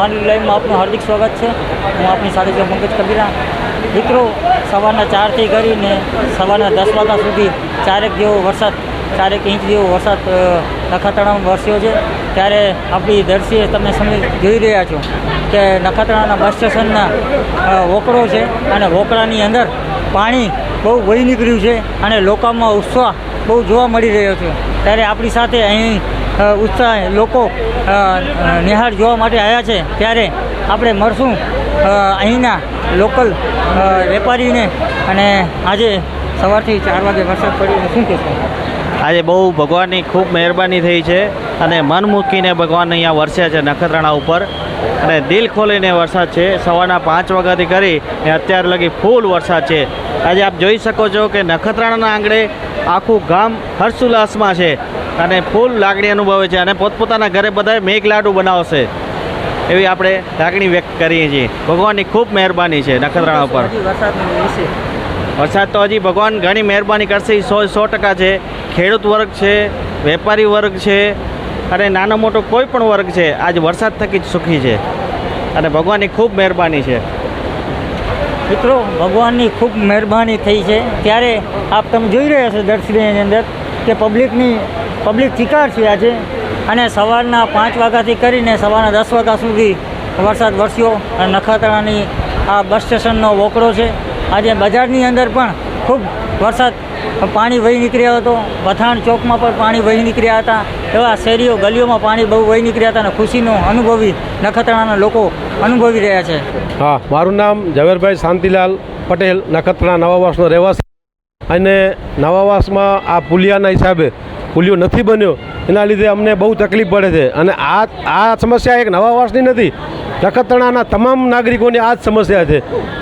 મારી લાઈવમાં આપનું હાર્દિક સ્વાગત છે. હું આપની સાથે છું પંકજ કબીરા. મિત્રો સવારના ચારથી કરીને સવારના દસ વાગ્યા સુધી ચારેક જેવો વરસાદ, ચારેક ઇંચ જેવો વરસાદ નખાતળામાં વરસ્યો છે. ત્યારે આપણી દર્શીએ તમે સમય જોઈ રહ્યા છો કે નખાતળાના બસ સ્ટેશનના વોકળો છે અને વોકડાની અંદર પાણી બહુ વહી નીકળ્યું છે અને લોકોમાં ઉત્સાહ બહુ જોવા મળી રહ્યો છે. ત્યારે આપણી સાથે અહીં ઉત્સાહ લોકો નિહાળ જોવા માટે આવ્યા છે. ત્યારે આપણે મળશું અહીંના લોકલ વેપારીને અને આજે સવારથી ચાર વાગે વરસાદ પડ્યો શું કહેશો? આજે બહુ ભગવાનની ખૂબ મહેરબાની થઈ છે અને મન મૂકીને ભગવાન અહીંયા વરસ્યા છે નખત્રાણા ઉપર. અને દિલ ખોલીને વરસાદ છે. સવારના પાંચ વાગ્યાથી કરી ને અત્યાર લગી ફૂલ વરસાદ છે. આજે આપ જોઈ શકો છો કે નખત્રાણાના આંગણે આખું ગામ હર્ષોલ્લાસમાં છે. અને ફૂલ લાગણી અનુભવે છે અને પોતપોતાના ઘરે બધાએ મેઘ લાડુ બનાવશે. એવી આપણે લાગણી વ્યક્ત કરીએ છીએ. ભગવાનની ખૂબ મહેરબાની છે નખત્રાણા ઉપર. વરસાદ તો હજી ભગવાન ઘણી મહેરબાની કરશે. એ સો સો ટકા છે. ખેડૂત વર્ગ છે વેપારી વર્ગ છે અને નાનો મોટો કોઈ પણ વર્ગ છે આજ વરસાદ થકી જ સુખી છે. અને ભગવાનની ખૂબ મહેરબાની છે. મિત્રો ભગવાનની ખૂબ મહેરબાની થઈ છે. ત્યારે આપ તમે જોઈ રહ્યા છો દર્શનની અંદર. કે પબ્લિકની, પબ્લિક ચિકાર છે આજે. અને સવારના પાંચ વાગ્યાથી કરીને સવારના દસ વાગ્યા સુધી વરસાદ વરસ્યો અને નખત્રાણાની આ બસ સ્ટેશનનો વોકડો છે. આજે બજારની અંદર પણ ખૂબ વરસાદ પાણી વહી નીકળ્યો હતો. વથાણ ચોકમાં પણ પાણી વહી નીકળ્યા હતા. એવા શેરીઓ, ગલીઓમાં પાણી બહુ વહી નીકળ્યા હતા અને ખુશીનો અનુભવી નખત્રાણાના લોકો અનુભવી રહ્યા છે. હા, મારું નામ ઝવેરભાઈ શાંતિલાલ પટેલ, નખત્રાણા વર્ષનો રહેવાસી. અને નવાવાસમાં આ પુલિયાના હિસાબે પુલિયો નથી બન્યો, એના લીધે અમને બહુ તકલીફ પડે છે. અને આ આ સમસ્યા એક નવાવાસની નથી નખત્રાણાના તમામ નાગરિકોની આ જ સમસ્યા છે.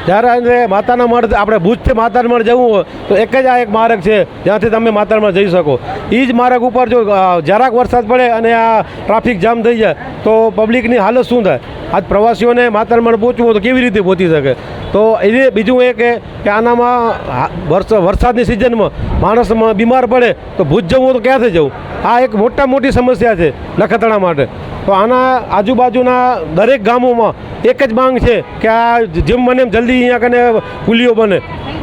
જ્યારે માતાના મઢ, આપણે ભુજથી માતાના મઢ જવું હોય, તો એક જ આ એક માર્ગ છે, જ્યાંથી તમે માતાના મઢ જઈ શકો. એ જ માર્ગ ઉપર જો જરાક વરસાદ પડે અને આ ટ્રાફિક જામ થઈ જાય, તો પબ્લિકની હાલત શું થાય? આજ પ્રવાસીઓને માતરમણ પહોંચવું હોય તો કેવી રીતે પહોંચી શકે? તો એ બીજું એ કે આનામાં વરસાદની સિઝનમાં માણસ બીમાર પડે, તો ભૂજ જવું હોય તો ક્યાંથી જવું? આ એક મોટા મોટી સમસ્યા છે નખત્રાણા માટે. તો આના આજુબાજુના દરેક ગામોમાં એક જ માંગ છે કે આ જેમ બને એમ જલ્દી અહીંયા કને પુલીઓ બને.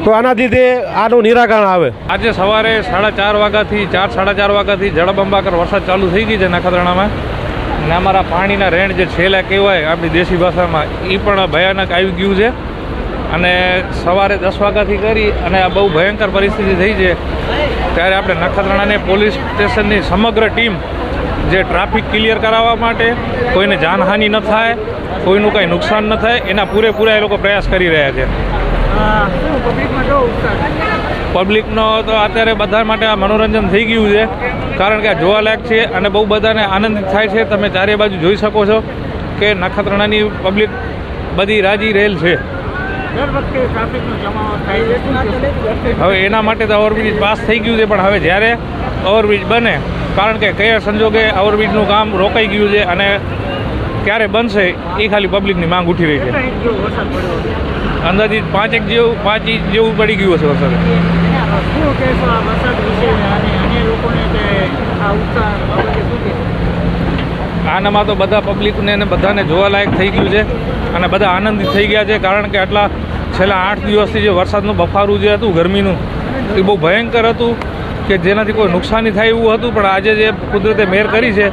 તો આનાથી તે આનું નિરાકરણ આવે. આજે સવારે સાડા ચાર વાગ્યાથી ચાર, સાડા ચાર વાગ્યાથી જળબંબાકર વરસાદ ચાલુ થઈ ગઈ છે નખત્રાણામાં. ને અમારા પાણીના રેણ જે છેલ્લા કહેવાય આપણી દેશી ભાષામાં એ પણ ભયાનક આવી ગયું છે. અને સવારે દસ વાગ્યાથી કરી અને આ બહુ ભયંકર પરિસ્થિતિ થઈ છે. ત્યારે આપણે નખત્રાણાને પોલીસ સ્ટેશનની સમગ્ર ટીમ જે ટ્રાફિક ક્લિયર કરાવવા માટે કોઈને જાનહાનિ ન થાય કોઈનું કાંઈ નુકસાન ન થાય એના પૂરેપૂરા એ લોકો પ્રયાસ કરી રહ્યા છે. પબ્લિકનો તો અત્યારે બધા માટે આ મનોરંજન થઈ ગયું છે કારણ કે આ જોવાલાયક છે અને બહુ બધાને આનંદિત થાય છે. તમે ચારે બાજુ જોઈ શકો છો કે નખત્રાણાની પબ્લિક બધી રાજી રહેલ છે? હવે એના માટે તો ઓવરબ્રિજ પાસ થઈ ગયું છે પણ હવે જ્યારે ઓવરબ્રિજ બને કારણ કે કયા સંજોગે ઓવરબ્રિજનું કામ રોકાઈ ગયું છે અને ક્યારે બનશે એ ખાલી પબ્લિકની માંગ ઉઠી રહી છે. અંદાજિત પાંચ પાંચેક જેવું પાંચ ઇંચ જેવું પડી ગયું હશે વરસાદ. આનામાં તો બધા પબ્લિકને અને બધાને જોવાલાયક થઈ ગયું છે અને બધા આનંદિત થઈ ગયા છે કારણ કે આટલા છેલ્લા આઠ દિવસથી જે વરસાદનું બફારું જે હતું ગરમીનું એ બહુ ભયંકર હતું. કે જેનાથી કોઈ નુકસાની થાય એવું હતું પણ આજે જે કુદરતે મેર કરી છે